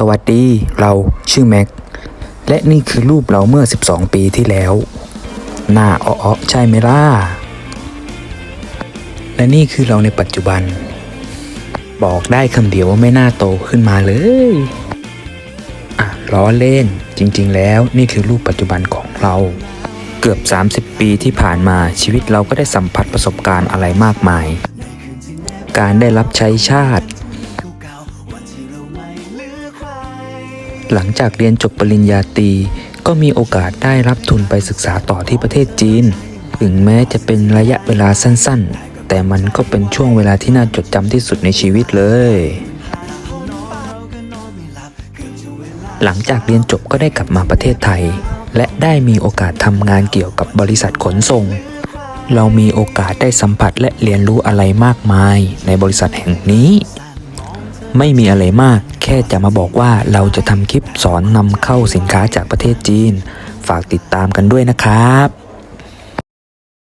สวัสดีเราชื่อแม็ก และนี่คือรูปเราเมื่อ 12 ปีที่แล้ว หน้าอ้อๆใช่ไหมล่ะ และนี่คือเราในปัจจุบัน บอกได้คำเดียวว่าไม่น่าโตขึ้นมาเลย อะล้อเล่น จริง ๆ แล้วนี่คือรูปปัจจุบันของเรา เกือบ 30 ปีที่ผ่านมาชีวิตเราก็ได้สัมผัสประสบการณ์อะไรมากมาย การได้รับใช้ชาติ หลังจากเรียนจบปริญญาตรีก็มีโอกาสได้รับทุนไปศึกษาต่อที่ประเทศจีน ถึงแม้จะเป็นระยะเวลาสั้นๆ แต่มันก็เป็นช่วงเวลาที่น่าจดจำที่สุดในชีวิตเลย หลังจากเรียนจบก็ได้กลับมาประเทศไทย และได้มีโอกาสทำงานเกี่ยวกับบริษัทขนส่ง เรามีโอกาสได้สัมผัสและเรียนรู้อะไรมากมายในบริษัทแห่งนี้ ไม่มีอะไรมาก แค่จะมาบอกว่าเราจะทำคลิปสอนนำเข้าสินค้าจากประเทศจีน ฝากติดตามกันด้วยนะครับ